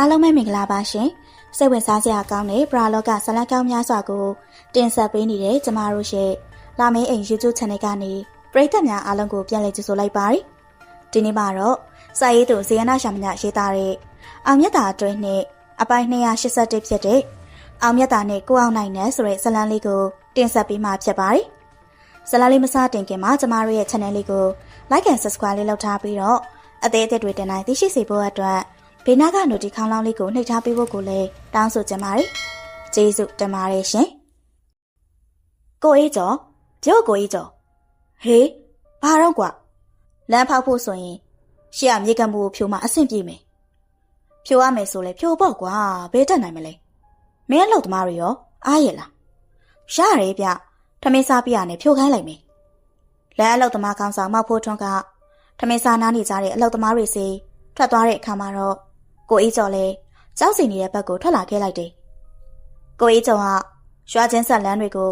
အားလုံးပဲမင်္ဂလာပါရှင်စိတ်ဝင်စားစရာကောင်းတဲ့ပရာလောကဇာတ်လမ်းကောင်းများစွာကိုတင်ဆက်ပေးနေတဲ့ကျမတို့ရဲ့လာမင်းအိမ် YouTube Channel ကနေပရိသတ်များအားလုံးကိုပြန်လည်ကြိုဆိုလိုက်ပါရစေဒီနေ့မှာတော့စာရေးသူဇေယနာရှာမညရေးသားတဲ့အောင်မြတ်တာအတွင်းနဲ့အပိုင်း281ဖြစ်တဲ့အောင်မြတ်တာနဲ့ကိုအောင်နိုင်နဲ့ဆိုတဲ့ဇာတ်လမ်းလေးကိုတင်ဆက်ပေးမှာဖြစ်ပါတယ်ဇာတ်လမ်းလေးမစတင်ခင်မှာကျမတို့ရဲ့ channel လေးကို like and subscribe လေးလုပ်ထားပြီးတော့အသေးအသက်တွေတင်တိုင်းသိရှိစေဖို့အတွက် ဘေးနားကနိုတီခေါင်းလောင်းလေးကိုနှိပ်ထားပေးဖို့ကိုလည်းတောင်းဆိုချင်ပါတယ်။ကျေးဇူးတင်ပါတယ်ရှင်။ကိုအေးကျော်ပြောကိုအေးကျော်ဟေးဘာတော့ကွာလမ်းဖောက်ဖို့ဆိုရင်ရှေ့ကမြေကံမှုကိုဖြိုမှအဆင်ပြေမယ်။ဖြိုရမယ်ဆိုလဲဖြိုပေါ့ကွာဘယ်တက်နိုင်မလဲ။မင်းအလုပ်သမားတွေရောအားရလား။ရရဲဗျထမင်းစားပြရနဲ့ဖြိုခိုင်းလိုက်မယ်။လမ်းအလုပ်သမားကောင်ဆောင်မောက်ဖို့ထွန်းကထမင်းစားနားနေကြတဲ့အလုပ်သမားတွေစီထွက်သွားတဲ့အခါမှာတော့ ကိုအေးကျော်လည်းကြောက်စီနေတဲ့ဘက်ကိုထွက်လာခဲ့လိုက်တယ်။ကိုအေးကျော်ကရွာချင်းဆက်လန်းတွေကို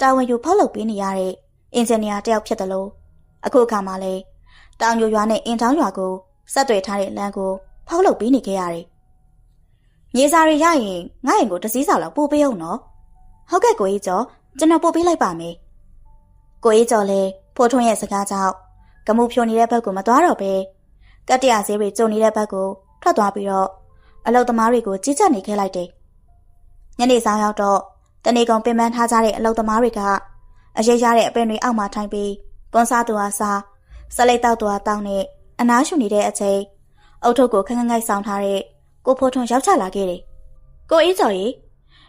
တာဝန်ယူဖောက်လုပ်ပေးနေရတဲ့အင်ဂျင်နီယာတယောက်ဖြစ်တယ်လို့အခုအခါမှာလည်းတောင်ယူရွာနဲ့အင်တောင်းရွာကိုဆက်သွယ်ထားတဲ့လမ်းကိုဖောက်လုပ်ပေးနေခဲ့ရတယ်။မြေစာတွေရရင်ငါ့ရင်ကိုတစည်းစာလောက်ပို့ပေးအောင်နော်။ဟုတ်ကဲ့ကိုအေးကျော်ကျွန်တော်ပို့ပေးလိုက်ပါမယ်။ကိုအေးကျော်လည်းဖိုးထွန်းရဲ့စကားကြောင့်ကမှုဖြိုနေတဲ့ဘက်ကိုမသွားတော့ပဲကတ္တရာဈေးတွေကျုံနေတဲ့ဘက်ကို ထွက်သွားပြီးတော့အလုတ်သမားတွေကိုကြီးကြပ်နေခဲ့လိုက်တယ်။ညနေဆောင်ရောက်တော့တနေကုန်ပင်ပန်းထားကြတဲ့အလုတ်သမားတွေကအရေးရတဲ့အပင်တွေအောက်မှာထိုင်ပြီးကွန်ဆာသူအားစားဆလိတ်တောက်သူအားတောင်းနဲ့အနားရှူနေတဲ့အချိန်အုတ်ထုပ်ကိုခန်းခန်းငိုက်ဆောင်ထားတဲ့ကိုဖိုးထွန်းရောက်ချလာခဲ့တယ်။ကိုအေးကျော်ကြီး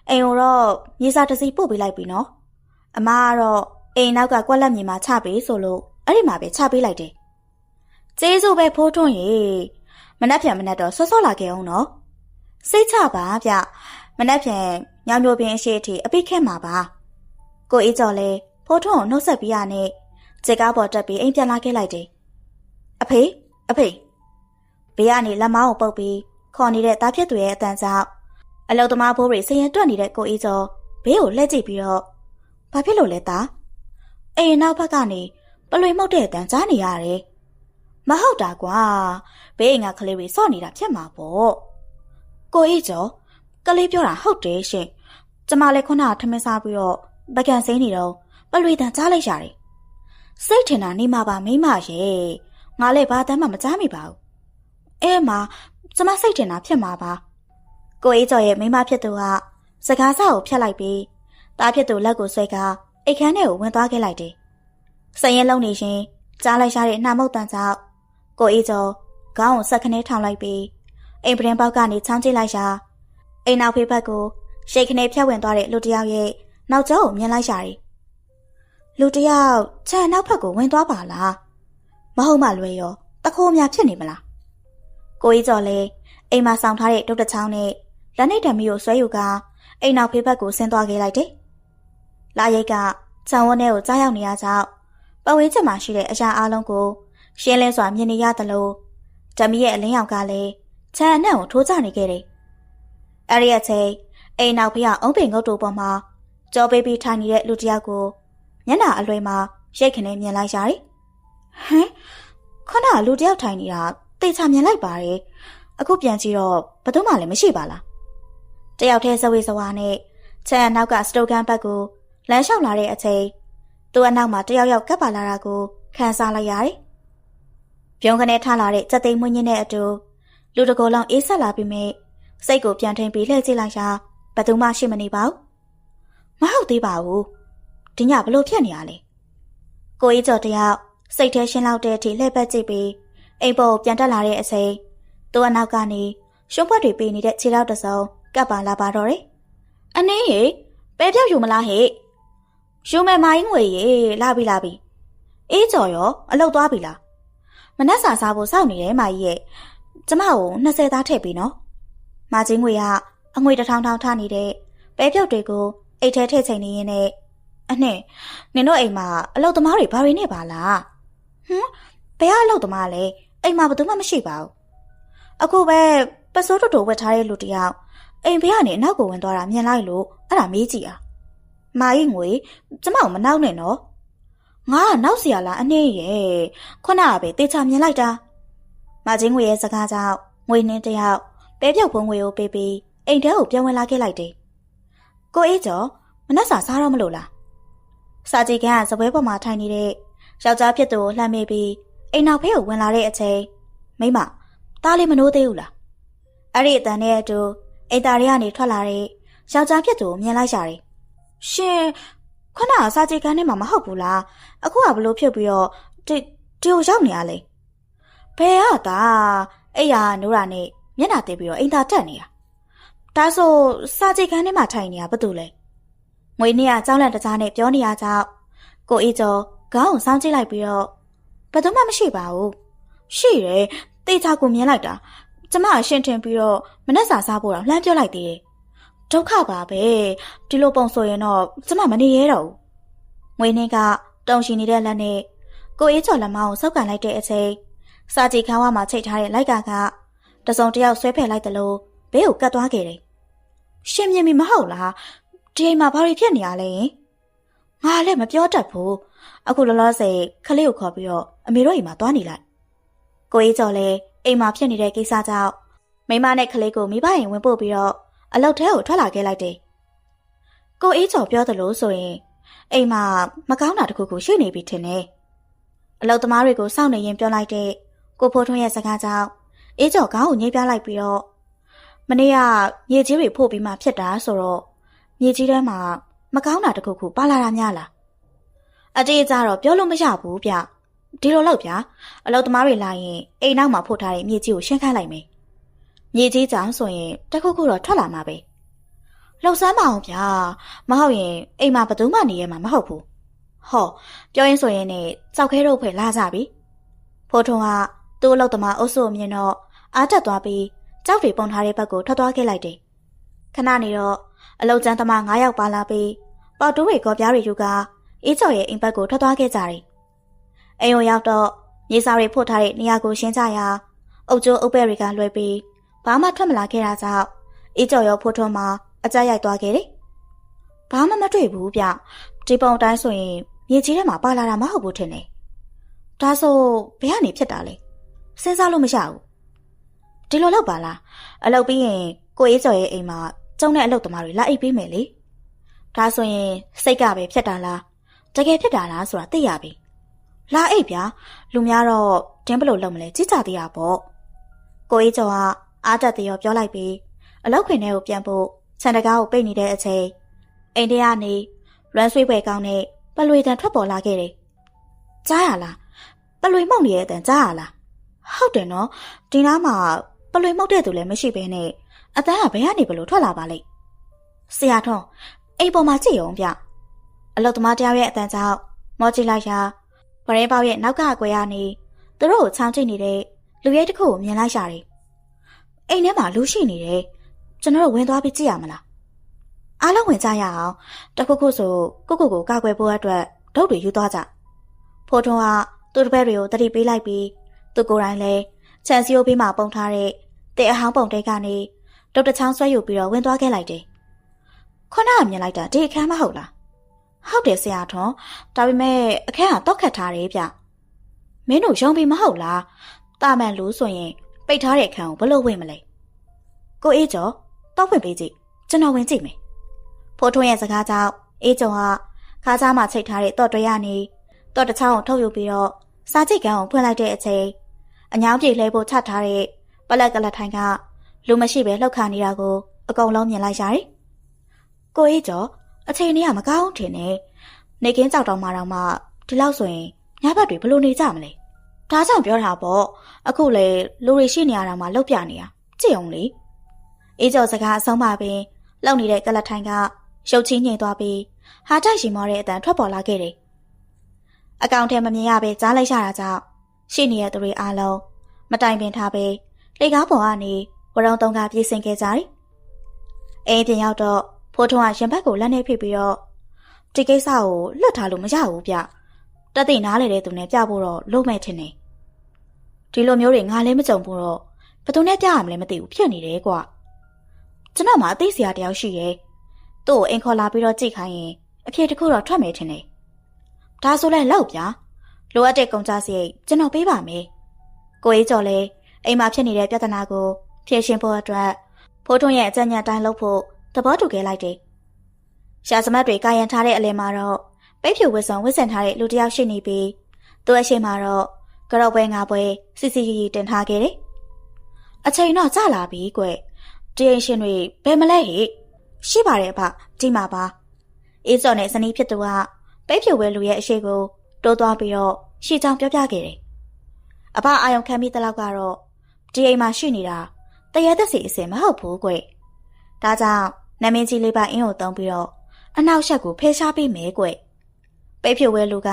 အိမ်တော့မြေစာတစီပို့ပေးလိုက်ပြီနော်။အမကတော့အိမ်နောက်ကကွက်လက်မြေမှာချပေးဆိုလို့အဲ့ဒီမှာပဲချပေးလိုက်တယ်။ကျေးဇူးပဲဖိုးထွန်းရေ မနှက်ဖြန်မနှက်တော့ဆော့ဆော့လာခဲ့အောင်နော်စိတ်ချပါဗျမနှက်ဖြန်ညောင်မျိုးပင်အရှိအထိအပိခက်မှာပါကိုအေးကျော်လဲဖိုးထွန်းကိုနှုတ်ဆက်ပြီးရနဲ့ခြေကားပေါ်တက်ပြီးအိမ်ပြန်လာခဲ့လိုက်တယ်အဖေအဖေဘေးကနေလက်မောင်းကိုပုတ်ပြီးခေါ်နေတဲ့တားဖြစ်သူရဲ့အတန်ကြောင့်အလုသမားဘိုးတွေဆင်းရဲတွက်နေတဲ့ကိုအေးကျော်ဘေးကိုလှည့်ကြည့်ပြီးတော့ဘာဖြစ်လို့လဲသားအိမ်နောက်ဘက်ကနေပလွေမှုတ်တဲ့အတန်ကြားနေရတယ် မဟုတ်တာကွာဘေးအိမ်ကကလေးတွေစော့နေတာဖြစ်မှာပေါ့ကိုအေးကျော်ကလေးပြောတာဟုတ်တယ်ရှင်ကျမလည်းခုနကထမင်းစားပြီးတော့ပကံစိမ့်နေတော့ပလွေတန်ကြားလိုက်ရတယ်စိတ်ထင်တာနေမှာပါမိမရဲ့ငါလည်းဘာတမ်းမှမကြားမိပါဘူးအဲမှာကျမစိတ်ထင်တာဖြစ်မှာပါကိုအေးကျော်ရဲ့မိမဖြစ်သူကစကားစကိုဖျက်လိုက်ပြီးတားဖြစ်သူလက်ကိုဆွဲကအိတ်ခမ်းထဲကိုဝင်သွားခဲ့လိုက်တယ်စရင်လုံးနေရှင်ကြားလိုက်ရတဲ့နှာမုတ်တန်ကြောင့် ကိုအေးကျော်ခေါင်းကိုဆက်ခနဲထောင်လိုက်ပြီးအိမ်ပရင်ပေါက်ကနေချောင်းကျလိုက်ရာအိမ်နောက်ဖေးဘက်ကိုရှိတ်ခနဲဖြတ်ဝင်သွားတဲ့လူတယောက်ရဲ့နောက်ကျောကိုမြင်လိုက်ရတယ်။လူတယောက်ခြံနောက်ဘက်ကိုဝင်သွားပါလား။မဟုတ်မှလွယ်ရောတခိုးများဖြစ်နေမလား။ကိုကြီးကျော်လည်းအိမ်မှာဆောင်ထားတဲ့ဒုတ်တချောင်းနဲ့လက်နဲ့တံမီကိုဆွဲယူကအိမ်နောက်ဖေးဘက်ကိုဆင်းသွားခဲ့လိုက်တယ်။လာရိတ်ကခြံဝန်းထဲကိုကြားရောက်နေရကြောင်းပဝင်းချက်မှာရှိတဲ့အရာအလုံးကို ရှင်းလဲစွာမြင်နေရသလိုဓမီရဲ့အလင်းရောင်ကလည်းခြံအနှံ့ကိုထိုးကျနေခဲ့တယ်။အဲ့ဒီအချိန်အိမ်နောက်ဖေးကအုံးပင်ငုတ်တူပေါ်မှာကြောပေးပြီးထိုင်နေတဲ့လူတစ်ယောက်ကိုမျက်နှာအလွယ်မှာရိတ်ခနဲမြင်လိုက်ရတယ်။ဟမ်ခဏလူတစ်ယောက်ထိုင်နေတာတေချာမြင်လိုက်ပါတယ်။အခုပြန်ကြည့်တော့ဘယ်သူမှလည်းမရှိပါလား။တယောက်တည်းဇဝေဇဝါနဲ့ခြံအနောက်ကစတိုကန်ဘက်ကိုလမ်းလျှောက်လာတဲ့အချိန်သူ့အနောက်မှာတယောက်ယောက်ကပ်ပါလာတာကိုခံစားလိုက်ရတယ်။ ပြုံးကနေထားလာတဲ့စက်သိမ်းမွင်းညင်းတဲ့အတူလူတကောလုံးအေးဆက်လာပြီးမြဲစိတ်ကိုပြန်ထိန်ပြီးလှည့်ကြည့်လိုက်ရာဘသူမှရှိမနေပါဘူးမဟုတ်သေးပါဘူးဒီညဘလို့ဖြစ်နေရလဲကိုကြီးကျော်တယောက်စိတ်ထဲရှင်းလောက်တဲ့အထိလှည့်ပတ်ကြည့်ပြီးအိမ်ပေါ်ပြန်တက်လာတဲ့အချိန်သူ့အနောက်ကနေရှုံးပွက်တွေပေးနေတဲ့ခြေထောက်တစ်စုံကပ်ပါလာပါတော့တယ်အနည်းရေပဲပြောက်ယူမလားဟဲ့ယူမယ်မိုင်းငွေရေလာပြီလာပြီအေးကျော်ရောအလုတ်သွားပြီလား မနှက်စာစားဖို့စောင့်နေတယ်မာကြီးရဲ့ကျမကို20သားထည့်ပြီနော်မာချင်းငွေကအငွေတစ်ထောင်ထောင်ထားနေတဲ့ပဲပြုတ်တွေကိုအိတ်ထဲထည့်ချိန်နေရင်နဲ့အနှင့်နင်တို့အိမ်မှာအလုတ်သမားတွေဘာတွေနဲ့ပါလားဟမ်ဘယ်ကအလုတ်သမားလဲအိမ်မှာဘယ်သူမှမရှိပါဘူးအခုပဲပစိုးတူတူဝတ်ထားတဲ့လူတယောက်အိမ်ဘေးကနေအနောက်ကိုဝင်သွားတာမြင်လိုက်လို့အဲ့ဒါမေးကြည့်อ่ะမာကြီးငွေကျမကိုမနောက်နဲ့နော် ငါကနောက်เสียလားအနှင်းရဲ့ခုနကပဲတေချာမြင်လိုက်တာမာချင်းငွေရဲ့စကားကြောင့်ငွေနှင်းတယောက် ပဲပြောက်ပုံငွေကိုပေးပြီးအိမ်ထဲကိုပြန်ဝင်လာခဲ့လိုက်တယ်။ကိုအေးကျော်မနှက်စာစားတော့မလို့လား။စာကြည့်ခန်းကစပွဲပေါ်မှာထိုင်နေတဲ့ယောက်ျားဖြစ်သူကိုလှမ်းမေးပြီးအိမ်နောက်ဖေးကိုဝင်လာတဲ့အချိန်မိမတားလေးမနိုးသေးဘူးလား။အဲ့ဒီအတန်နဲ့အတူအိမ်သားတွေကနေထွက်လာတဲ့ယောက်ျားဖြစ်သူကိုမြင်လိုက်ရတယ်။ရှင် ခဏစာကြည့်ခန်းထဲမှာမဟုတ်ဘူးလား။အခုကဘလို့ဖြစ်ပြီးတော့ဒီဒီကိုရောက်နေရလဲ။ဘယ်ဟာတာအဲ့ရနိုးတာနဲ့မျက်နှာတည်ပြီးတော့အိမ်သားတက်နေတာဒါဆိုစာကြည့်ခန်းထဲမှာထိုင်နေတာဘာတူလဲငွေနဲ့ကကြောင်းလန့်တကြားနဲ့ပြောနေရကြောက်ကိုအေးကျော်ခေါင်းကိုစောင်းကြည့်လိုက်ပြီးတော့ဘယ်သူမှမရှိပါဘူးရှိတယ်တေချာကိုမြင်လိုက်တာကျမအရှင်းထင်ပြီးတော့မနှက်စာစားဖို့တော့လှမ်းပြောလိုက်သေးတယ် ဒုက္ခပါပဲဒီလိုပုံဆိုရင်တော့ကျမမနေရတော့ဘူးငွေနဲ့ကတုံရှင်နေတဲ့လက်နဲ့ကိုအေးကျော်လက်မကိုစောက်ကန်လိုက်တဲ့အချိန်စာကြည့်ခန်းဝမှာချိတ်ထားတဲ့လိုက်ကကတစုံတယောက်ဆွဲဖယ်လိုက်တယ်လို့ဘေးကိုကတ်သွားခဲ့တယ်။ရှင်မြင်ပြီမဟုတ်လားဒီအိမ်မှာဘာတွေဖြစ်နေရလဲ။ငါလည်းမပြောတတ်ဘူး။အခုလောလောဆယ်ခလေးကိုခေါ်ပြီးတော့အမေတို့အိမ်မှာသွားနေလိုက်။ကိုအေးကျော်လည်းအိမ်မှာဖြစ်နေတဲ့ကိစ္စကြောင့်မိမနဲ့ခလေးကိုမိဘရင်ဝင်ပို့ပြီးတော့ အလောက်ထဲကိုထွက်လာခဲ့လိုက်တယ်။ကိုအေးကျော်ပြောသလိုဆိုရင်အိမ်မှာမကောင်းတာတခုခုရှိနေပြီထင်တယ်။အလောက်သမားတွေကိုစောင့်နေရင်ပြောလိုက်တဲ့ကိုဖိုးထွန်းရဲ့စကားကြောင့်အေးကျော်ခေါင်းကိုညှိပြလိုက်ပြီးတော့မနေ့ကမြေကြီးတွေဖို့ပြီးမှဖြစ်တာဆိုတော့မြေကြီးထဲမှာမကောင်းတာတခုခုပါလာတာများလားအတေးကြတော့ပြောလို့မရဘူးဗျဒီလိုလောက်ဗျအလုသမားတွေလာရင်အိမ်နောက်မှာဖို့ထားတဲ့မြေကြီးကိုရှင်းခိုင်းလိုက်မယ် မြေကြီးကြောင့်ဆိုရင်တခုခုတော့ထွက်လာမှာပဲလှုပ်ဆမ်းမအောင်ဗျာမဟုတ်ရင်အိမ်မှာဘယ်သူမှနေရမှာမဟုတ်ဘူးဟောပြောရင်းဆိုရင်ねကြောက်ခဲတော့ဖွယ်လာကြပြီဖိုးထုံကသူ့အလုသမားအုပ်စုအမြင်တော့အားတက်သွားပြီးကြောက်တွေပုံထားတဲ့ဘက်ကိုထွက်သွားခဲ့လိုက်တယ်။ခဏနေတော့အလုတ်ကျန်းသမား9ယောက်ပါလာပြီးပေါတူးတွေကော်ပြားတွေယူကာအေးကျော်ရဲ့အိမ်ဘက်ကိုထွက်သွားခဲ့ကြတယ်။အိမ်ကိုရောက်တော့မြေစာတွေဖို့ထားတဲ့နေရာကိုရှင်းကြရာအုတ်ကျိုးအုပ်ပဲတွေကလွှဲပြီး ဘာမှထွက်မလာခဲ့တာကြောင့်အေးကျော်ရောဖို့ထွန်းမှာအကြရိုက်သွားခဲ့တယ်။ဘာမှမတွေ့ဘူးဗျ။ဒီပုံတိုင်းဆိုရင်မြေကြီးထဲမှာပါလာတာမဟုတ်ဘူးထင်တယ်။ဒါဆိုဘယ်ကနေဖြစ်တာလဲ။စဉ်းစားလို့မရဘူးဒီလိုလောက်ပါလားအလုပ်ပြီးရင်ကိုအေးကျော်ရဲ့အိမ်မှာကျုံတဲ့အလုပ်သမားတွေလာအိတ်ပေးမယ်လေဒါဆိုရင်စိတ်ကပဲဖြစ်တာလားတကယ်ဖြစ်တာလားဆိုတာသိရပြီလာအိတ်ဗျာလူများတော့တင်းဘလို့လုပ်မလဲကြည့်ကြသေးရပေါ့ကိုအေးကျော်က အားတက်တရောပြောလိုက်ပြီးအလောက်ခွင်ထဲကိုပြန်ဖို့ခြံတကားကိုပိတ်နေတဲ့အချိန်အိမ်ထဲကနေလွမ်းဆွေးပွဲကောင်းတဲ့ပလွေတန်ထွက်ပေါ်လာခဲ့တယ်ကြားရလားပလွေမှုန့်နေတဲ့အတန်ကြားရလားဟုတ်တယ်နော်ဒီနားမှာပလွေမှုတ်တဲ့သူလည်းမရှိဘဲနဲ့အတန်းကဘယ်ကနေဘလို့ထွက်လာပါလိမ့်ဆရာထွန်းအိမ်ပေါ်မှာကြည့်ရုံဗျအလုတ်သမားတယောက်ရဲ့အတန်းကြောင့်မောကြည့်လိုက်ရာဗရဲပေါက်ရဲ့နောက်ကအကွယ်ကနေသူတို့ကိုချောင်းကြည့်နေတဲ့လူရဲတစ်ခုကိုမြင်လိုက်ရတယ် အိမ်ထဲမှာလူရှိနေတယ်ကျွန်တော်တို့ဝင်သွားပြီးကြည့်ရမလားအားလုံးဝင်ကြရအောင်တခုခုဆိုကိုကိုကိုကာကွယ်ဖို့အတွက်ဒုတ်တွေယူသွားကြဖိုးထွန်းကသူ့တပည့်တွေကိုတတိပေးလိုက်ပြီးသူကိုယ်တိုင်လည်းခြံစည်းရိုးဘေးမှာပုံထားတဲ့တဲ့အဟောင်းပုံတဲကနေဒေါက်တာချောင်းဆွဲယူပြီးတော့ဝင်သွားခဲ့လိုက်တယ်။ခုနကမြင်လိုက်တာဒီအခန်းမဟုတ်လား။ဟုတ်တယ်ဆရာထွန်းဒါပေမဲ့အခန်းကတော့ခတ်ထားတယ်ဗျ။မင်းတို့ယုံပြီးမဟုတ်လား။တာမန်လူဆိုရင်ပိတ်ထားတဲ့အခန်းကိုဘလို့ဝင်မလဲ။ ကိုအေးကျော်တော့ဖွင့်ပေးကြည့်ကျွန်တော်ဝင်ကြည့်မယ်။ဖိုးထွန်းရဲ့စကားကြောင့်အေးကျော်ကခါးစားမှချိတ်ထားတဲ့တော့တွဲရနေတော့တချောင်းကိုထုတ်ယူပြီးတော့စားချိတ်ကန်းကိုဖွင့်လိုက်တဲ့အချိန်အညောင်းပြေလှဲဖို့ချထားတဲ့ပလက်ကလထိုင်ကလူမရှိပဲလှုပ်ခါနေတာကိုအကုန်လုံးမြင်လိုက်ရတယ်။ကိုအေးကျော်အချိန်လေးကမကောင်းထင်နဲ့နေကင်းကြောက်တော့မှတော့မှဒီလောက်ဆိုရင်ညဘက်တွေဘလို့နေကြမလဲ။ဒါကြောင့်ပြောတာပေါ့အခုလေလူတွေရှိနေရတာမှလှုပ်ပြနေတာကြည့်အောင်လေ။ အေးကျော်စကားအဆုံးပါပင်လှုပ်နေတဲ့ကလထိုင်ကရုပ်ချင်းငိမ့်သွားပြီးဟာတိုက်ရှင်မောတဲ့အတန်ထွက်ပေါ်လာခဲ့တယ်။အကောင်ထဲမမြင်ရပဲကြားလိုက်ရတာကြောင့်ရှိနေတဲ့သူတွေအားလုံးမတိုင်ပင်ထားပဲလေကားပေါ်ကနေဝရုံတုံးကပြေးဆင်ခဲ့ကြတယ်။အိမ်တင်ရောက်တော့ဖိုးထုံးကရင်ဘက်ကိုလက်နဲ့ဖိပြီးတော့ဒီကိစ္စကိုလွတ်ထားလို့မရဘူးဗျ။တသိနားလေတဲ့သူနဲ့ပြဖို့တော့လုံးမဲ့ထင်နေ။ဒီလိုမျိုးတွေငါလည်းမကြုံဘူးတော့ဘယ်သူနဲ့ပြရမလဲမသိဘူးဖြစ်နေတယ်ကွာ။ ကျွန်တော်မှအသိစရာတယောက်ရှိရဲ့။သူ့ကိုအိမ်ခေါ်လာပြီးတော့ကြည့်ခိုင်းရင်အဖြေတစ်ခုတော့ထွက်မယ်ထင်တယ်။ဒါဆိုလဲလောက်ဗျာ။လိုအပ်တဲ့ကုန်ကြစရိတ်ကျွန်တော်ပေးပါမယ်။ကိုအေးကျော်လည်းအိမ်မှာဖြစ်နေတဲ့ပြဿနာကိုဖြည့်ရှင်ဖို့အတွက်ဖိုးထွန်းရဲ့အကြံဉာဏ်တိုင်းလုပ်ဖို့သဘောတူခဲ့လိုက်တယ်။ရှာစမတ်တွေကာယံထားတဲ့အလယ်မှာတော့ပိတ်ဖြူဝစ်ဆောင်ဝစ်ဆင်ထားတဲ့လူတစ်ယောက်ရှိနေပြီးသူ့အရှိမှာတော့ကြောက်ပွဲငါပွဲစီစီရီရီတင်ထားခဲ့တယ်။အချိန်တော့ကြာလာပြီကွ။ တရင်ရှင်တွေဘယ်မလဲဟိရှိပါတယ်ဗျဒီမှာပါ။အေးစော်နဲ့ဇနီးဖြစ်သူကပိတ်ဖြူဝဲလူရဲ့အရှိကိုတိုးသွားပြီးတော့ရှေ့ချောင်းပြောပြခဲ့တယ်။အဖအာယုံခံပြီးတလောက်ကတော့ဒီအိမ်မှာရှိနေတာတရေသက်စီအစင်မဟုတ်ဘူးကွ။ဒါကြောင့်နမင်းကြီးလေးပါအင်းကိုတုံးပြီးတော့အနောက်ရှက်ကိုဖယ်ရှားပေးမယ်ကွ။ပိတ်ဖြူဝဲလူက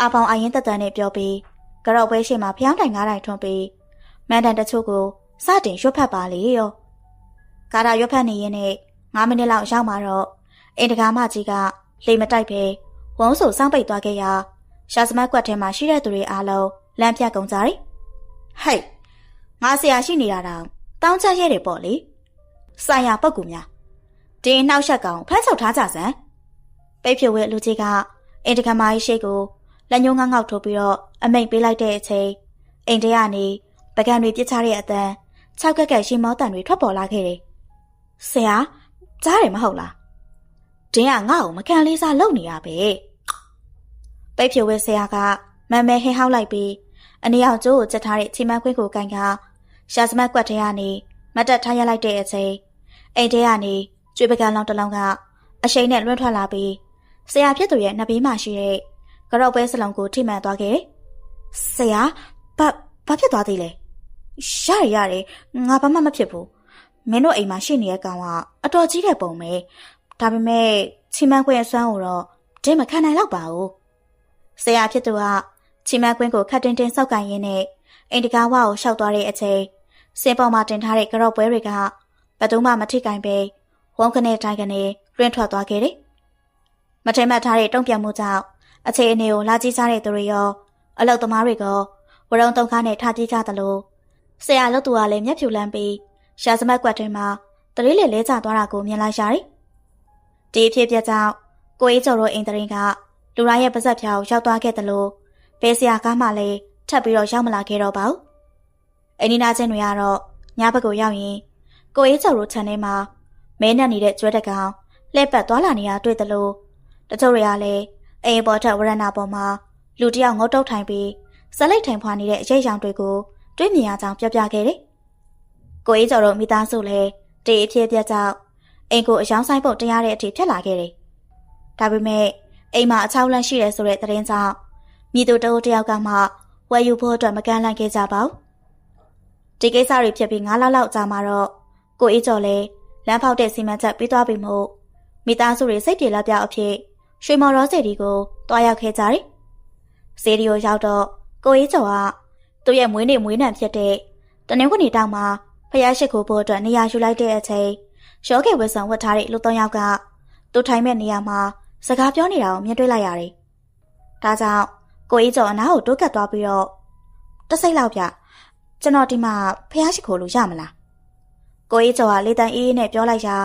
အာပေါင်အရင်တက်တန်နဲ့ပြောပြီးကြောက်ပွဲရှိမှဖျောင်းတိုင်ငါးတိုင်ထွန်းပြီးမန်တန်တချို့ကိုစတင်ရွတ်ဖတ်ပါလေရော။ ကာတာရွတ်ဖတ်နေရင်နဲ့9မိနစ်လောက်ရောက်မှတော့အင်တကာမကြီးကလေမတိုက်ပဲဝုံးဆိုစောင်းပိတ်သွားခဲ့ရာရှာစမတ်ကွက်ထဲမှာရှိတဲ့သူတွေအားလုံးလမ်းပြကုန်ကြတယ်။ဟဲ့ငါဆရာရှိနေတာတောင်တောင်းချရဲတယ်ပေါ့လေ။ဆိုင်ရာပုတ်ကူများဒီနှောက်ရက်ကောင်ဖမ်းချုပ်ထားကြစမ်းပိတ်ဖြိုဝဲလူကြီးကအင်တကမာကြီးရှိကိုလက်ညှိုးငေါငေါထိုးပြီးတော့အမိန်ပေးလိုက်တဲ့အချိန်အိမ်ထဲကနေပကံတွေပြစ်ချတဲ့အတန်း၆ကက်ကက်ရှီမောတန်တွေထွက်ပေါ်လာခဲ့တယ်။ ဆရာကြားတယ်မဟုတ်လား။ဒင်းကငါ့ကိုမခံလေးစားလုပ်နေရပဲ။ပိတ်ဖြိုဝဲဆရာကမန်မဲဟင်းဟောက်လိုက်ပြီးအနီအောင်ကျိုးကိုချက်ထားတဲ့ချီမန်းခွင်းကိုကန်ကရှာစမတ်ကွက်ထဲကနေမတ်တက်ထားရလိုက်တဲ့အချိန်အိမ်ထဲကနေကျွေးပကံလောင်တစ်လုံးကအရှိန်နဲ့လွှင့်ထွက်လာပြီးဆရာဖြစ်သူရဲ့နှစ်ဘေးမှာရှိတဲ့ကြောက်ပဲစလုံးကိုထိမှန်သွားခဲ့။ဆရာဘာဘာဖြစ်သွားသေးလဲ။ရတယ်ရတယ်ငါဘာမှမဖြစ်ဘူး။ မင်းတို့အိမ်မှာရှိနေတဲ့ကောင်ကအတော်ကြီးတဲ့ပုံပဲ။ဒါပေမဲ့ချီမန်းခွင့်အစွမ်းကိုတော့ဒင်းမခံနိုင်တော့ပါဘူး။ဆရာဖြစ်သူကချီမန်းခွင့်ကိုခတ်တင်တင်စောက်ကန်ရင်းနဲ့အိမ်တကားဝါကိုရှောက်သွားတဲ့အချိန်စင်ပေါ်မှာတင်ထားတဲ့ကြောက်ပွဲတွေကဘယ်သူမှမထိကင်ပဲဝုန်းကနေတိုင်းကနေလွင့်ထွက်သွားခဲ့တယ်။မထိမှတ်ထားတဲ့တုံ့ပြန်မှုကြောင့်အခြေအနေကိုလာကြည့်ကြတဲ့သူတွေရောအလုတ်သမားတွေကဝရုံတုံကားနဲ့ထားကြည့်ကြသလိုဆရာလို့သူကလည်းမျက်ဖြူလန်းပြီး ရှာစမတ်ကွက်တွင်မှာတရေလေလဲကျသွားတာကိုမြင်လိုက်ရတယ်။ဒီအဖြစ်ပြကြောင့်ကိုအေးကျော်တို့အိမ်တရင်ကလူတိုင်းရဲ့ပါဇက်ဖြာကိုရောက်သွားခဲ့သလိုဘေးဆရာကားမှလည်းထပ်ပြီးတော့ရောက်မလာခဲ့တော့ပါဘူး။အိနီနာချင်းတွေကတော့ညဘက်ကိုရောက်ရင်ကိုအေးကျော်တို့ခြံထဲမှာမဲနဲ့နေတဲ့ကျွဲတကောင်လှည့်ပတ်သွားလာနေတာတွေ့သလိုတချို့တွေကလည်းအိမ်ပေါ်ထက်ဝရဏပေါ်မှာလူတယောက်ငုတ်တုတ်ထိုင်ပြီးဇလိတ်ထိုင်ဖွာနေတဲ့အရေးရောင်တွေကိုတွေ့မြင်ရကြောင်းပြောပြခဲ့တယ်။ ကိုအေးကျော်တို့မိသားစုလည်းတေးအဖြစ်ပြကြောင့်အိမ်ကိုအယောင်ဆိုင်ဖို့တရားတဲ့အထိဖြစ်လာခဲ့တယ်။ဒါပေမဲ့အိမ်မှာအချောင်းလန့်ရှိတယ်ဆိုတဲ့သတင်းကြောင့်မိသူတအုပ်တယောက်ကမှဝယ်ယူဖို့အတွက်မကန့်လန့်ခဲ့ကြပါဘူး။ဒီကိစ္စတွေဖြစ်ပြီး9လလောက်ကြာမှတော့ကိုအေးကျော်လည်းလမ်းဖောက်တဲ့စီမံချက်ပြီးသွားပြီမို့မိသားစုတွေစိတ်ပြေလက်ပြောက်အဖြစ်ရွှေမော်ရောစေတီကိုတွားရောက်ခဲ့ကြတယ်။စေတီကိုရောက်တော့ကိုအေးကျော်ကသူ့ရဲ့မွေးနေ့မွေးနံဖြစ်တဲ့တနင်္ဂနွေတောင်မှာ ဖျားရှိခိုးဖို့အတွက်နေရာယူလိုက်တဲ့အချိန်ရောကေဝစ်ဆန်ဝတ်ထားတဲ့လူသုံးယောက်ကသူထိုင်မဲ့နေရာမှာစကားပြောနေတာကိုမြင်တွေ့လိုက်ရတယ်။ဒါကြောင့်ကိုအေးကျော်အနားကိုတိုးကပ်သွားပြီးတော့တစိမ့်လောက်ပြကျွန်တော်ဒီမှာဖျားရှိခိုးလို့ရမလား။ကိုအေးကျော်ကလေတန်အေးအေးနဲ့ပြောလိုက်ရာ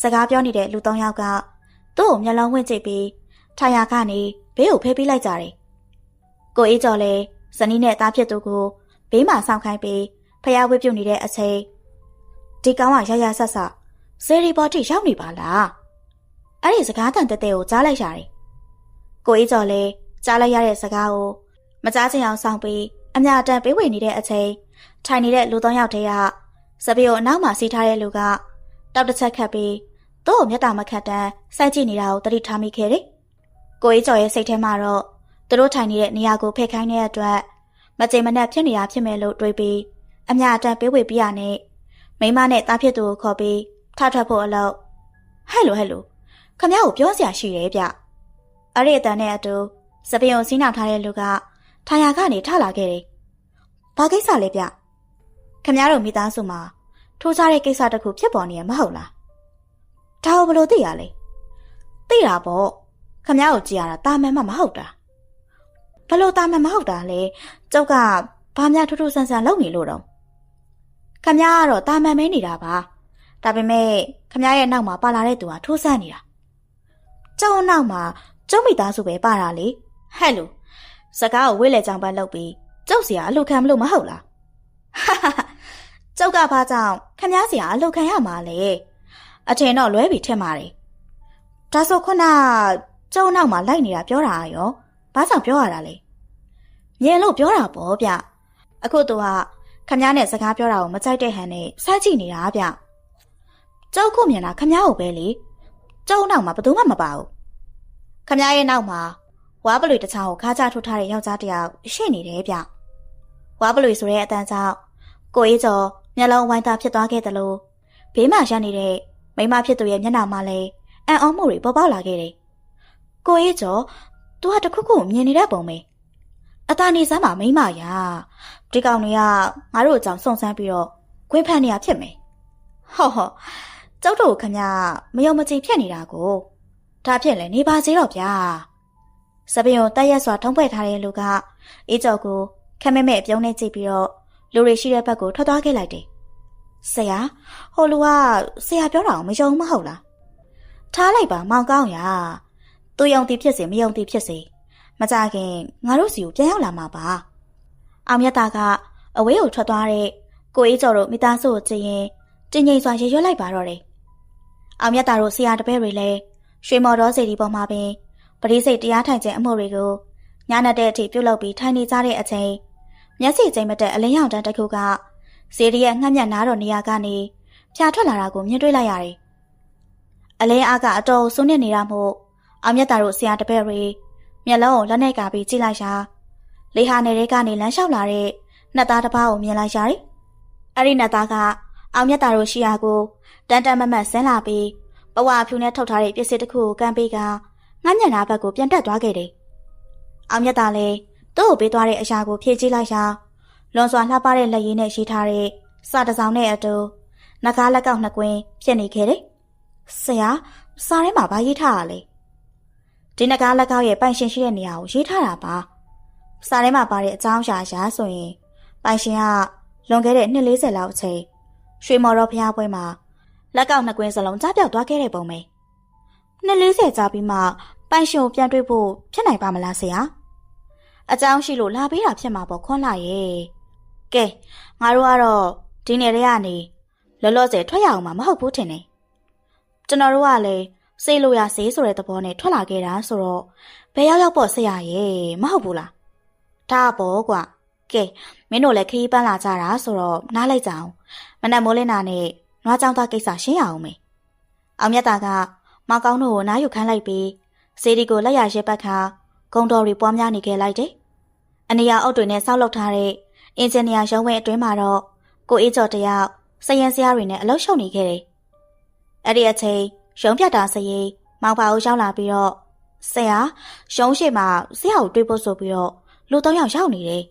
စကားပြောနေတဲ့လူသုံးယောက်ကသူ့ကိုမျက်လုံးဝင့်ကြည့်ပြီးထိုင်ရာကနေဘေးကိုဖဲပေးလိုက်ကြတယ်။ကိုအေးကျော်လည်းဇနီးနဲ့သားဖြစ်သူကိုဘေးမှာစောင့်ခိုင်းပြီး ဖျားဝှက်ပြုတ်နေတဲ့အချိန်ဒီကောင်ကရရဆက်ဆက်စေရီပေါ်ထိရောက်နေပါလား။အဲ့ဒီစကားတန်တက်တဲ့ကိုကြားလိုက်ရတယ်။ကိုအေးကျော်လည်းကြားလိုက်ရတဲ့စကားကိုမကြားချင်အောင်စောင့်ပြီးအမြတန်ပေးဝေနေတဲ့အချိန်ထိုင်နေတဲ့လူသုံးယောက်တည်းကစပီကိုအနောက်မှာစီးထားတဲ့လူကတောက်တစ်ချက်ခတ်ပြီးသူ့ကိုမျက်တာမခတ်တန်းစိုက်ကြည့်နေတာကိုတတိထားမိခဲ့တယ်။ကိုအေးကျော်ရဲ့စိတ်ထဲမှာတော့သူတို့ထိုင်နေတဲ့နေရာကိုဖက်ခိုင်းတဲ့အတွက်မကြင်မနှက်ဖြစ်နေတာဖြစ်မယ်လို့တွေးပြီး အများအတန်းပေးဝေပြီးရနဲ့မိမနဲ့တားဖြစ်သူကိုခေါ်ပြီးထထွက်ဖို့အလုပ်ဟဲ့လိုဟဲ့လိုခမရကိုပြောစရာရှိတယ်ဗျအဲ့ဒီအတန်နဲ့အတူစပင်ကိုစီးနှောင်ထားတဲ့လူကထာယာကနေထလာခဲ့တယ်ဘာကိစ္စလဲဗျခမရတို့မိသားစုမှာထိုးခြားတဲ့ကိစ္စတစ်ခုဖြစ်ပေါ်နေရမဟုတ်လားဒါကိုဘလို့သိရလဲသိတာပေါ့ခမရကိုကြည်ရတာတာမန်မှမဟုတ်တာဘလို့တာမန်မဟုတ်တာလဲကျုပ်ကဘာများထူးထူးဆန်းဆန်းလုပ်နေလို့တော့ ခမ ्या ကတော့တာမန်မဲနေတာပါ။ဒါပေမဲ့ခမ ्या ရဲ့နောက်မှာပါလာတဲ့သူကထိုးဆန်းနေတာ။ကျုံနောက်မှာကျုံမိသားစုပဲပါတာလေ။ဟဲ့လို့စကားကိုဝေးလေကြောင်ပတ်လုပ်ပြီးကျုပ်စီကအလှခံမလို့မဟုတ်လား။ဟာဟာကျုပ်ကျောက်ကဘာကြောင့်ခမည်းစရာအလုပ်ခံရမှာလဲအထင်တော့လွဲပြီထင်ပါတယ်ဒါဆိုခုနကျုံနောက်မှာလိုက်နေတာပြောတာရောဘာကြောင့်ပြောရတာလဲမြင်လို့ပြောတာပေါ့ဗျအခုသူက ခမည်းနဲ့စကားပြောတာကိုမကြိုက်တဲ့ဟန်နဲ့စမ်းကြည့်နေတာဗျကျောက်ခုမြင်တာခမည်းကိုပဲလေကျုံနောက်မှာဘယ်သူမှမပါဘူးခမည်းရဲ့နောက်မှာဝါပလွေတချောင်းကိုခါချထုတ်ထားတဲ့ယောက်ျားတစ်ယောက်ရှိနေတယ်ဗျဝါပလွေဆိုတဲ့အတန်းကြောင့်ကိုအေးကျော်မျက်လုံးဝိုင်းသားဖြစ်သွားခဲ့တယ်လို့ဘေးမှာရပ်နေတဲ့မိမဖြစ်သူရဲ့မျက်နှာမှာလည်းအံ့ဩမှုတွေပေါ်ပေါက်လာခဲ့တယ်။ကိုအေးကျော်သူဟာတခုခုမြင်နေတဲ့ပုံပဲ။အตาနေစမ်းမှာမိမရာ ဒီကောင်တွေကငါတို့အကြောင်းစုံစမ်းပြီးတော့ခွင့်ဖန်နေရဖြစ်မယ်။ဟောဟောကျောက်တို့ခမမယုံမကြည်ဖြစ်နေတာကိုဒါဖြစ်လဲနေပါစေတော့ဗျာ။စပင်းကိုတက်ရက်စွာထုံးဖွဲ့ထားတဲ့လူကအေးကျော်ကိုခမဲမဲပြုံးနေကြည့်ပြီးတော့လူတွေရှိတဲ့ဘက်ကိုထွက်သွားခဲ့လိုက်တယ်။ဆရာဟိုလူကဆရာပြောတာကိုမယုံမဟုတ်လား။ထားလိုက်ပါမောင်ကောင်းရာ။သူယုံသည်ဖြစ်စေမယုံသည်ဖြစ်စေမကြခင်ငါတို့စီကိုပြန်ရောက်လာမှာပါ။ အောင်မြတ်သားကအဝေးကိုထွက်သွားတဲ့ကိုအေးကျော်တို့မိသားစုကိုကြည့်ရင်တင်းငိမ်စွာရေရွတ်လိုက်ပါတော့တယ်။အောင်မြတ်သားတို့ဆရာတပည့်တွေလည်းရွှေမော်တော်စီဒီပေါ်မှာပင်ပရိစိတ်တရားထိုင်ခြင်းအမှုတွေကိုညနေတဲ့အထိပြုလုပ်ပြီးထိုင်နေကြတဲ့အချိန်မျက်စိကျိမ်မတက်အလင်းရောင်တန်းတစ်ခုကဇေဒီရဲ့ငှက်မြတ်နားတော်နေရာကနေဖြာထွက်လာတာကိုမြင်တွေ့လိုက်ရတယ်။အလင်းအားကအတော်ဆွနစ်နေတာမို့အောင်မြတ်တာတို့ဆရာတပည့်တွေမျက်လုံးကိုလက်နဲ့ကပြီးကြည့်လိုက်ရှာ လေဟာနယ်ကနေလမ်းလျှောက်လာတဲ့နှက်သားတစ်ပါးကိုမြင်လိုက်ရတယ်။အဲ့ဒီနှက်သားကအောင်မြတ်တာတို့ရှိရာကိုတန်တန်မမတ်ဆင်းလာပြီးဘဝဖြူနဲ့ထုတ်ထားတဲ့ပစ္စည်းတစ်ခုကိုကမ်းပေးကငှက်ညက်နာဘက်ကိုပြန်တက်သွားခဲ့တယ်။အောင်မြတ်တာလည်းသူ့ကိုပေးသွားတဲ့အရာကိုဖြည့်ကြည့်လိုက်ရာလွန်စွာလှပတဲ့လက်ရည်နဲ့ရှိထားတဲ့စာတစောင်နဲ့အတူနဂါးလက်ကောက်နှစ်ကွင်းဖြစ်နေခဲ့တယ်။ဆရာစာထဲမှာဘာရေးထားတာလဲ။ဒီနဂါးလက်ကောက်ရဲ့ပိုင်ရှင်ရှိတဲ့နေရာကိုရေးထားတာပါ။ စာထဲမှာပါတဲ့အကြောင်းအရာရာဆိုရင်ပိုင်ရှင်ကလွန်ခဲ့တဲ့နှစ်40လောက်အချိန်ရွှေမော်တော်ဖျားပွဲမှာလက်ကောက်နှစ်ကွင်းစလုံးကြားပြောက်သွားခဲ့တဲ့ပုံပဲ။နှစ်40ကြာပြီးမှပိုင်ရှင်ကိုပြန်တွေ့ဖို့ဖြစ်နိုင်ပါမလားဆရာ။အကြောင်းရှိလို့လာပေးတာဖြစ်မှာပေါ့ခွန်းလာရဲ့ကဲငါတို့ကတော့ဒီနယ်တွေကနေလောလောဆယ်ထွက်ရအောင်မှာမဟုတ်ဘူးထင်တယ်ကျွန်တော်တို့ကလည်းစေးလို့ရစေးဆိုတဲ့သဘောနဲ့ထွက်လာခဲ့တာဆိုတော့ဘယ်ရောက်ရောက်ပေါ့ဆရာရဲ့မဟုတ်ဘူးလား ဒါပေါ့ကွာကဲမင်းတို့လည်းခရီးပန်းလာကြတာဆိုတော့နားလိုက်ကြအောင်မနက်မိုးလင်းတာနဲ့နွားကြောင်သားကိစ္စရှင်းရအောင်မေအောင်မြတ်တာကမောင်ကောင်းတို့ကိုနားယူခိုင်းလိုက်ပြီးစေဒီကိုလက်ရရဲပတ်ခါဂုံတော်တွေပွားများနေခဲ့လိုက်တယ်အနီယာအုပ်တွေနဲ့ဆောက်လုပ်ထားတဲ့အင်ဂျင်နီယာရုံးဝဲအတွင်းမှာတော့ကိုအေးကျော်တယောက်စရင်စရာတွေနဲ့အလုပ်ရှုပ်နေခဲ့တယ်။အဲ့ဒီအချိန်ရုံးပြတာစရင်မောင်ပါဦးရောက်လာပြီးတော့ဆရာရုံးရှိမှာဆရာကိုတွေ့ဖို့ဆိုပြီးတော့ လူသုံးယောက်ရောက်နေတယ်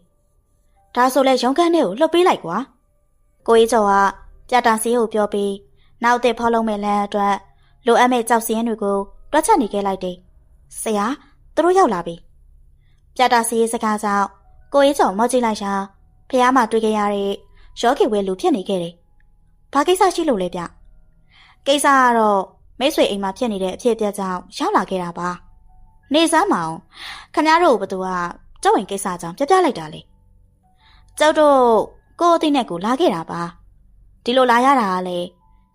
။ဒါဆိုလဲရုံးခန်းထဲကိုလှုပ်ပေးလိုက်ကွာ။ကိုအေးကျော်ကပြတာစီကိုပြောပြီးနောက်တဲ့ဖောက်လုံးမဲ့လမ်းအတွက်လိုအပ်မဲ့ကြောက်စင်းတွေကိုတွက်ချက်နေခဲ့လိုက်တယ်။ဆရာသူတို့ရောက်လာပြီပြတာစီရေးစကားကြောင့်ကိုရေးကျော်မော့ကြည့်လိုက်ရာဖះမှာတွေ့ခဲ့ရတဲ့ရောကေဝဲလူဖြစ်နေခဲ့တယ်။ဘာကိစ္စရှိလို့လဲဗျ။ကိစ္စကတော့မိတ်ဆွေအိမ်မှာဖြစ်နေတဲ့အဖြစ်အပျက်ကြောင့်ရောက်လာခဲ့တာပါ။နေစမ်းမအောင်ခင်ဗျားတို့ဘသူက ကျောက်ဝင်ကိစ္စကြောင့်ပြပြလိုက်တာလေ။ကျောက်တို့ကိုအသိနဲ့ကိုလာခဲ့တာပါ။ဒီလိုလာရတာကလေ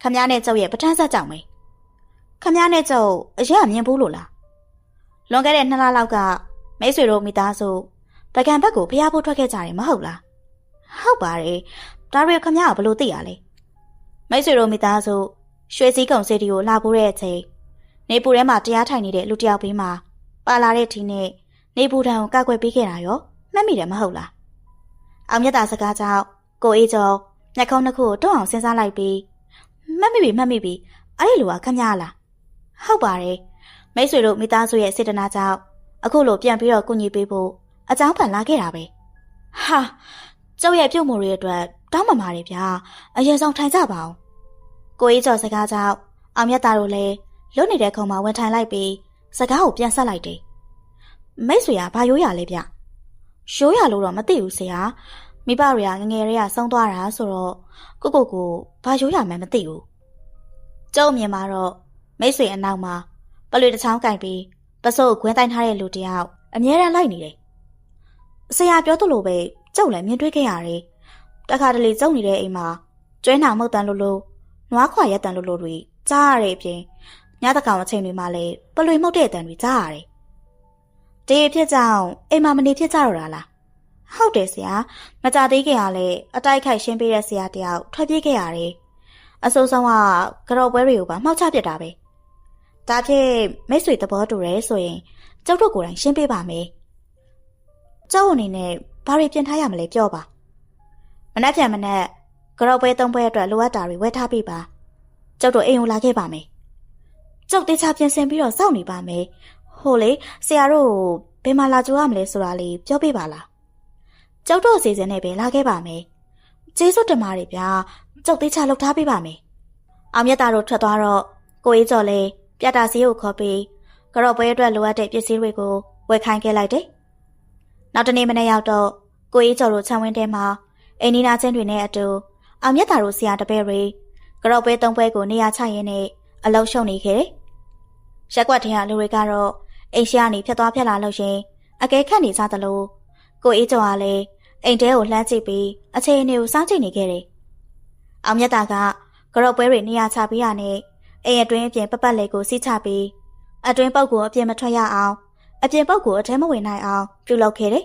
ခင်ဗျားနဲ့ကျောက်ရဲ့ပထမဆက်ကြောင့်ပဲ။ခင်ဗျားနဲ့ကျောက်အရင်ကမြင်ဘူးလို့လား။လွန်ခဲ့တဲ့နှစ်လလောက်ကမိတ်ဆွေတို့မိသားစုပကံဘက်ကိုဖျားဖို့ထွက်ခဲ့ကြတယ်မဟုတ်လားဟုတ်ပါတယ်ဒါရီခမရဘလို့သိရလဲမိတ်ဆွေတို့မိသားစုရွှေစည်းကုံစီတီကိုလာပိုးတဲ့အချိန်နေပူထဲမှာတရားထိုင်နေတဲ့လူတယောက်ဘေးမှာပါလာတဲ့ထင်းနဲ့ နေပူတံကိုကောက်ွယ်ပေးခဲ့တာရောမှတ်မိတယ်မဟုတ်လားအောင်မြတ်တာစကားကြောင့်ကိုအေးကျော်ညက်ခုံးတစ်ခုကိုတွန်းအောင်စဉ်းစားလိုက်ပြီးမှတ်မိပြီမှတ်မိပြီအဲ့ဒီလူကခမရလားဟုတ်ပါတယ်မိတ်ဆွေတို့မိသားစုရဲ့စေတနာကြောင့်အခုလိုပြန်ပြီးတော့ကုညီပေးဖို့အကြောင်းဖန်လာခဲ့တာပဲဟာကျုပ်ရဲ့ပြုတ်မှုတွေအတွက်တောင်းပန်ပါတယ်ဗျာအရင်ဆုံးထိုင်ကြပါအောင်ကိုအေးကျော်စကားကြောင့်အောင်မြတ်သားတို့လည်းလွတ်နေတဲ့ခုံမှာဝင်ထိုင်လိုက်ပြီးစကားကိုပြန်ဆက်လိုက်တယ် မိတ်ဆွေကဘာရိုးရလဲဗျရိုးရလို့တော့မသိဘူးဆရာမိဘတွေကငငယ်တွေကဆုံးသွားတာဆိုတော့ကိုကိုကိုဘာရိုးရမှန်းမသိဘူးကျုံမြင်မှာတော့မိတ်ဆွေအနောက်မှာပလွေတစ်ချောင်းကင်ပြီးပစိုးကိုခွင်းတိုင်းထားတဲ့လူတယောက်အမြဲတမ်းလိုက်နေတယ်။ဆရာပြောသလိုပဲကျုပ်လည်းမြင်တွေ့ခဲ့ရတယ်။တခါတလေကျုပ်နေတဲ့အိမ်မှာကျွဲနာမှုတ်တန်လို့လို့နွားခွာရက်တန်လို့လို့တွေကြားရတဲ့အပြင်ညတကောင်အချိန်တွေမှာလည်းပလွေမှုတ်တဲ့အတန်တွေကြားရတယ်။ ဒီအဖြစ်ကြောင့်အိမ်မမနေဖြစ်ကြတော့တာလား။ဟုတ်တယ်ဆရာမကြသေးခင်ကလည်းအတိုက်ခိုက်ရှင်းပေးတဲ့ဆရာတယောက်ထွက်ပြေးခဲ့ရတယ်။အစိုးဆုံးကကြော်ပွဲတွေကိုပါမှောက်ချပြစ်တာပဲ။ဒါဖြင့်မိတ်ဆွေသဘောတူရဲဆိုရင်ကျုပ်တို့ကိုယ်တိုင်ရှင်းပေးပါမယ်။ကျုပ်အနေနဲ့ဘာတွေပြင်ထားရမလဲပြောပါ။မနှက်ပြန်မနှက်ကြော်ပွဲသုံးပွဲအတွက်လိုအပ်တာတွေဝယ်ထားပေးပါ။ကျုပ်တို့အိမ်ကိုလာခဲ့ပါမယ်။ကျုပ်တေချာပြင်ဆင်ပြီးတော့စောင့်နေပါမယ်။ ဟိုလေဆရာတို့ဘယ်မှာလာကြိုရမလဲဆိုတာလေးပြောပြပါလား။ကျုပ်တို့အစီအစဉ်နဲ့ပဲလာခဲ့ပါမယ်။ကျေးဇူးတင်ပါတယ်ဗျာ။ကျုပ်တေချာလုပ်ထားပေးပါမယ်။အောင်မြတ်တာတို့ထွက်သွားတော့ကိုအေးကျော်လေးပြတာစီကိုခေါ်ပြီးကြော်ပွဲအတွက်လိုအပ်တဲ့ပစ္စည်းတွေကိုဝယ်ခိုင်းခဲ့လိုက်တယ်။နောက်တနေ့မနေ့ရောက်တော့ကိုအေးကျော်တို့ခြံဝင်းထဲမှာအိမ်နီနာချင်းတွေနဲ့အတူအောင်မြတ်တာတို့ဆရာတပည့်တွေကြော်ပွဲသုံးပွဲကိုနေရာချရင်းနဲ့အလုံးရှုံနေခဲ့တယ်။ရက်ွက်ထင်ရလူတွေကတော့ အိမ်ရှိကနေဖြတ်သွားဖြတ်လာလို့ရှင်အကဲခတ်နေကြသလိုကိုအေးကျော်ကလည်းအိမ်တဲကိုလှမ်းကြည့်ပြီးအချိန်အနည်းကိုစောင့်ကြည့်နေခဲ့တယ်။အောင်မြတ်တာကကြော်ပွဲတွေနေရာချပြီးရနဲ့အိမ်အတွင်းအပြင်ပပတ်လေကိုစီးချပြီးအတွင်းပုတ်ကိုအပြင်မထွက်ရအောင်အပြင်ပုတ်ကိုအထဲမဝင်နိုင်အောင်ပြုလုပ်ခဲ့တယ်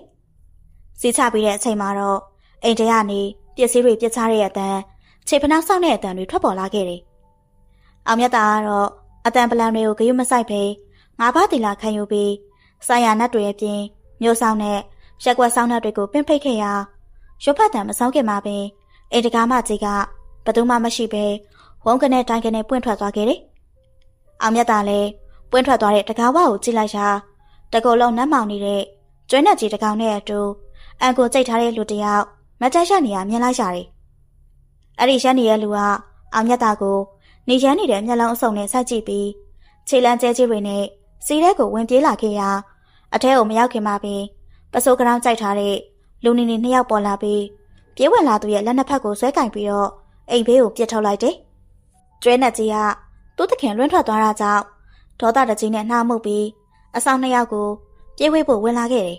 ။စီးချပြီးတဲ့အချိန်မှာတော့အိမ်ထဲကနေပစ္စည်းတွေပြစ်ချတဲ့အတန်ခြေဖနှောက်ဆောက်တဲ့အတန်တွေထွက်ပေါ်လာခဲ့တယ်။အောင်မြတ်တာကတော့အတန်ပလန်တွေကိုဂရုမစိုက်ပဲ ငါးပါးတီလာခံယူပြီးဆိုင်ရနတ်တွေအပြင်မျိုးဆောင်နဲ့ရက်ွက်ဆောင်နတ်တွေကိုပင့်ဖိတ်ခဲ့ရာရုပ်ဖတ်တံမဆောင်ခင်မှာပင်အိမ်တကားမကြီးကဘသူမှမရှိပဲဝုန်းကနေတိုင်းကနေပွင့်ထွက်သွားခဲ့တယ်။အောင်မြတ်တာလည်းပွင့်ထွက်သွားတဲ့တကားဝကိုကြည့်လိုက်ရာတကောလုံးနတ်မောင်နေတဲ့ကျွဲနဲ့ကြီးတကောင်နဲ့အတူအန်ကိုကြိတ်ထားတဲ့လူတယောက်မတက်ရနေရမြင်လိုက်ရတယ်။အဲ့ဒီရက်နေတဲ့လူကအောင်မြတ်တာကို နေရမ်းနေတဲ့မျက်လုံးအစုံနဲ့စိုက်ကြည့်ပြီးခြေလမ်းကျဲကြီးတွေနဲ့ စီးတဲ့ကိုဝင်ပြေးလာခဲ့ရာအထဲကိုမရောက်ခင်မှာပင်ပစိုးကရောင်းကြိုက်ထားတဲ့လူနေနေနှစ်ယောက်ပေါ်လာပြီးပြေးဝင်လာသူရဲ့လက်နှစ်ဖက်ကိုဆွဲကင်ပြီးတော့အိမ်ဘေးကိုပြစ်ထုတ်လိုက်တယ်။ကျွဲနဲ့ကြီးကသူ့သခင်လွင့်ထွက်သွားတာကြောင့်ဒေါသတကြီးနဲ့နှားမှုပြီးအဆောင်နှစ်ယောက်ကိုပြေးဝေးဖို့ဝင်လာခဲ့တယ်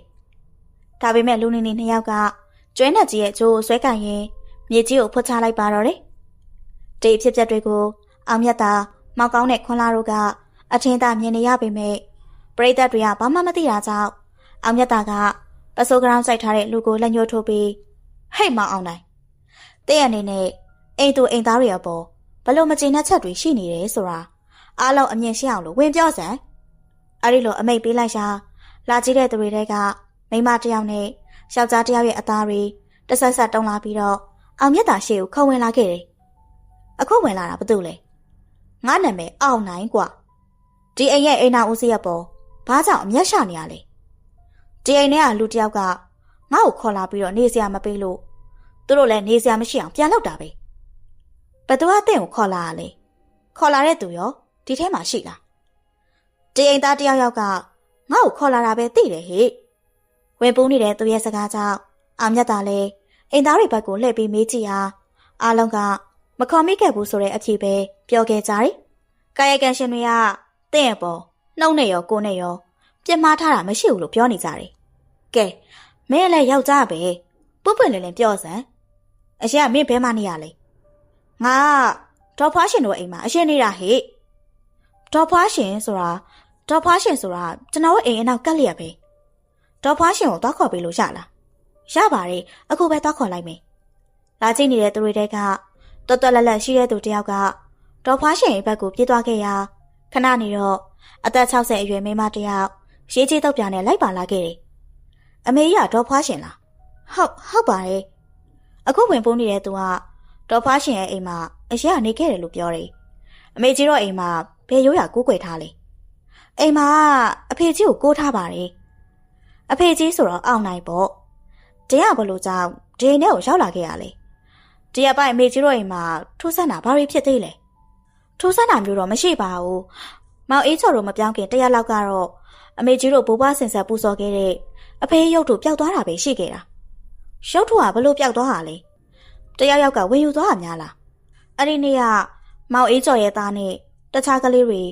။ဒါပေမဲ့လူနေနေနှစ်ယောက်ကကျွဲနဲ့ကြီးရဲ့ဂျိုးကိုဆွဲကင်ရင်မြေကြီးကိုဖွတ်ချလိုက်ပါတော့တယ်။ဒီဖြစ်ပျက်တွေကိုအောင်မြတ်တာမောက်ကောင်းတဲ့ခွန်လာတို့က အထင်သာမြင်နေရပေမဲ့ပရိသတ်တွေကဘာမှမသိတာကြောင့်အောင်မြတ်တာကပစိုးကရောင်းစိုက်ထားတဲ့လူကိုလက်ညှိုးထိုးပြီးဟိတ်မအောင်နိုင်တဲ့အနေနဲ့အိမ်သူအိမ်သားတွေအပေါ်ဘလို့မကျေနပ်ချက်တွေရှိနေတယ်ဆိုတာအားလုံးအမြင်ရှိအောင်လို့ဝင်ပြောစမ်းအဲ့ဒီလိုအမိတ်ပေးလိုက်ရှာလာကြည့်တဲ့သူတွေကမိမတယောက်နဲ့ယောက်ျားတယောက်ရဲ့အသားတွေတဆက်ဆက်တုံးလာပြီးတော့အောင်မြတ်တာရှေ့ကိုခုံဝင်လာခဲ့တယ်အခုဝင်လာတာဘာလို့လဲငါနာမည်အောင်နိုင်กว่า ဒီအိမ်ရဲ့အိမ်နာဦးစီးရပေါ်ဘာကြောင့်အမျက်ရှာနေရလဲဒီအိမ်ထဲကလူတယောက်ကငါ့ကိုခေါ်လာပြီးတော့နေစရာမပေးလို့သူတို့လည်းနေစရာမရှိအောင်ပြန်လုပ်တာပဲဘသူကတင့်ကိုခေါ်လာရလဲခေါ်လာတဲ့သူရောဒီထဲမှာရှိလားဒီအိမ်သားတယောက်ယောက်ကငါ့ကိုခေါ်လာတာပဲသိတယ်ဟေ့ဝင်ပူးနေတဲ့သူရဲ့စကားကြောင့်အာမြတ်တာလည်းအိမ်သားတွေဘက်ကိုလှည့်ပြီးမေးကြည့်ရာအားလုံးကမခေါ်မိခဲ့ဘူးဆိုတဲ့အဖြေပဲပြောခဲ့ကြတယ်ကာယကံရှင်တွေက တင့်ရဲ့ပေါ်နှုံးနဲ့ရောကိုယ်နဲ့ရောပြစ်မှားထားတာမရှိဘူးလို့ပြောနေကြတယ်။ကဲမင်းလည်းယောက်ျားပဲပွပွလင်းလင်းပြောစမ်းအရှင်ကမင်းဘဲမနေရလဲငါဒေါ်ဖွားရှင်တို့အိမ်မှာအရှင်နေတာဟေ့ဒေါ်ဖွားရှင်ဆိုတာဒေါ်ဖွားရှင်ဆိုတာကျွန်တော်အိမ်အနောက်ကက်လျက်ပဲဒေါ်ဖွားရှင်ကိုသွားခေါ်ပေးလို့ရလားရပါတယ်အခုပဲသွားခေါ်လိုက်မယ်လာကြည့်နေတဲ့သူတွေတဲကတော်တော်လက်လက်ရှိတဲ့သူတယောက်ကဒေါ်ဖွားရှင်ရဲ့ဘက်ကိုပြေးသွားခဲ့ရာ ခဏနေတော့အသက်60အရွယ်မိန်းမတယောက်ရေးကြီးတော့ပြနဲ့လိုက်ပါလာခဲ့တယ်။အမေကြီးကဒေါ်ဖွားရှင်လား။ဟုတ်ဟုတ်ပါတယ်။အခုဝင်ပိုးနေတဲ့သူကဒေါ်ဖွားရှင်ရဲ့အိမ်မှာအရက်ကနေခဲ့တယ်လို့ပြောတယ်။အမေကြီးတော့အိမ်မှာဘယ်ရိုးရကိုးကွယ်ထားလဲ။အိမ်မှာအဖေကြီးကိုကိုးထားပါတယ်။အဖေကြီးဆိုတော့အောင်နိုင်ပေါ့။တရားဘလို့ကြောင့်ဒီနေ့ကိုရောက်လာခဲ့ရလဲ။တရားပိုင်အမေကြီးတို့အိမ်မှာထူးဆန်းတာဘာတွေဖြစ်သေးလဲ။ ထူးဆန်းတာမျိုးတော့မရှိပါဘူးမောင်အေးချော်တို့မပြောင်းခင်တရက်လောက်ကတော့အမေကြီးတို့ဘိုးဘွားဆင်ဆက်ပူဇော်ခဲ့တဲ့အဖေရုပ်တို့ပျောက်သွားတာပဲရှိခဲ့တာရုပ်ထုကဘလို့ပျောက်သွားတာလဲတယောက်ယောက်ကဝင်ယူသွားတာများလားအဲ့ဒီနေ့ကမောင်အေးချော်ရဲ့သားနဲ့တခြားကလေးတွေ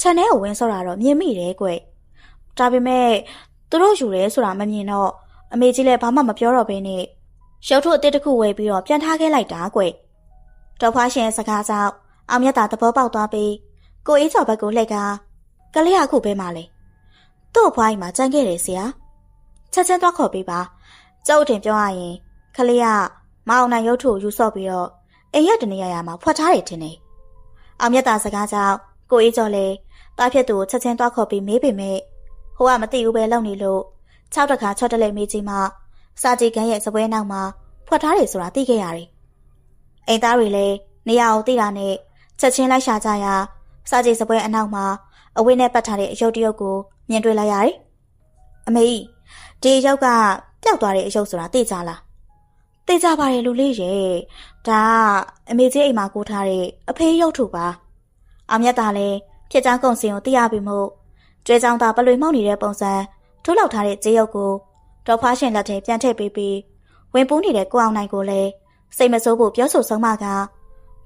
ခြံထဲကိုဝင်ဆော့တာတော့မြင်မိတယ်ကွဒါပေမဲ့သူတို့ယူတယ်ဆိုတာမမြင်တော့အမေကြီးလည်းဘာမှမပြောတော့ဘဲနဲ့ရုပ်ထုအစ်တစ်ခုဝယ်ပြီးတော့ပြန်ထားခဲ့လိုက်တာကွဒေါ်ဖွားရှင်ရဲ့စကားကြောင့် အောင်မြတ်တာသဘောပေါက်သွားပြီးကိုအေးကျော်ဘက်ကိုလှည့်ကကလေးအခုပဲမှလဲသူ့အဖွားကြီးမှာကြံခဲ့တယ်ဆရာချက်ချင်းသွားခေါ်ပေးပါကျုပ်တင်ပြောရရင်ကလေးကမအောင်နိုင်ရုပ်ထုကိုယူဆော့ပြီးတော့အိမ်ရတနေရရမှာဖွက်ထားတယ်ထင်တယ်အောင်မြတ်တာစကားကြောင့်ကိုအေးကျော်လည်းတားဖြစ်သူကိုချက်ချင်းသွားခေါ်ပြီးမေးပေမဲ့ဟိုကမသိဘူးပဲလုံနေလို့၆တခါချော့တလဲမေးချင်းမှစာကြည့်ကန်းရဲ့စပွဲနောက်မှာဖွက်ထားတယ်ဆိုတာသိခဲ့ရတယ်အိမ်သားတွေလည်းနေရာကိုသိတာနဲ့ ချက်ချင်းလိုက်ရှာကြရာစာကြည့်စပွဲအနောက်မှာအဝိနဲ့ပတ်ထားတဲ့အယုတ်တရုတ်ကိုမြင်တွေ့လိုက်ရတယ်အမေကြီးဒီအယုတ်ကပျောက်သွားတဲ့အယုတ်ဆိုတာသိကြလားသိကြပါတယ်လူလေးရဲ့ဒါကအမေကြီးအိမ်မှာကိုထားတဲ့အဖေးရုပ်ထုပါအောင်မြတ်တာလည်းဖြစ်ချောင်းကုံစင်ကိုသိရပြီမို့ကျွဲချောင်းသားပလွေမှုန့်နေတဲ့ပုံစံထိုးလောက်ထားတဲ့ကြေးရုပ်ကိုဒေါ်ဖားရှင်လက်ထဲပြန်ထည့်ပေးပြီးဝင်ပူးနေတဲ့ကိုအောင်နိုင်ကိုလည်းစိတ်မဆိုးဖို့ပြောဆိုဆုံးမက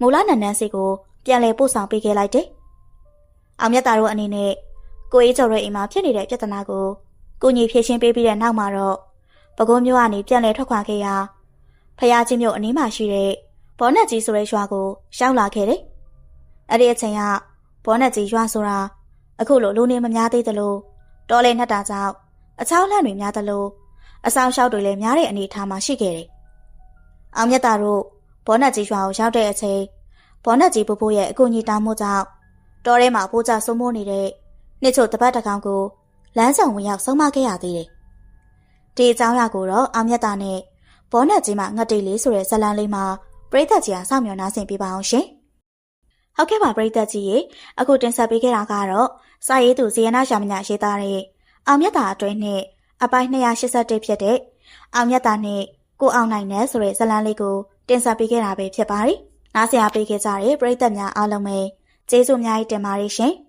မူလနန်နန်းစီကို ပြန်လည်ပို့ဆောင်ပေးခဲ့လိုက်တယ်။အောင်မြတ်တာတို့အနေနဲ့ကိုအေးကျော်ရဲ့အိမ်မှာဖြစ်နေတဲ့ပြဿနာကိုကိုညီဖြေရှင်းပေးပြီးတဲ့နောက်မှာတော့ပကုံးမျိုးကနေပြန်လည်ထွက်ခွာခဲ့ရာဖယားချင်းမျိုးအနီးမှာရှိတဲ့ဘောနက်ကြီးဆိုတဲ့ရွာကိုရောက်လာခဲ့တယ်။အဲ့ဒီအချိန်ကဘောနက်ကြီးရွာဆိုတာအခုလိုလူနေမများသေးသလိုတောလေနှက်တာကြောင့်အချောင်းလန့်တွေများသလိုအဆောင်လျှောက်တွေလည်းများတဲ့အနေအထားမှာရှိခဲ့တယ်။အောင်မြတ်တာတို့ဘောနက်ကြီးရွာကိုရောက်တဲ့အချိန် ဘောနက်ကြီးပူပူရဲ့အကူကြီးတောင်းမှုကြောင့်တောထဲမှာပိုးကြဆုံးမိုးနေတဲ့နှစ်ချို့တပတ်တကောင်ကိုလမ်းဆောင်ဝင်ရောက်ဆုံးမခဲ့ရသေးတယ်။ဒီအကြောင်းအရာကိုတော့အောင်မြတ်တာနဲ့ဘောနက်ကြီးမှာငတ်တေးလေးဆိုတဲ့ဇလန်းလေးမှာပရိသတ်ကြီးကစောင့်မျှော်နှားဆင်ပေးပါအောင်ရှင်။ဟုတ်ကဲ့ပါပရိသတ်ကြီးရေအခုတင်ဆက်ပေးခဲ့တာကတော့စာရေးသူဇေယနာရှာမညာရေးသားတဲ့အောင်မြတ်တာအတွင်းနဲ့အပိုင်း281ဖြစ်တဲ့အောင်မြတ်တာနဲ့ကိုအောင်နိုင်တဲ့ဆိုတဲ့ဇလန်းလေးကိုတင်ဆက်ပေးခဲ့တာပဲဖြစ်ပါတယ်။ နားဆင်အားပေးခဲ့ကြတဲ့ပရိသတ်များအားလုံးပဲကျေးဇူးအများကြီးတင်ပါတယ်ရှင်။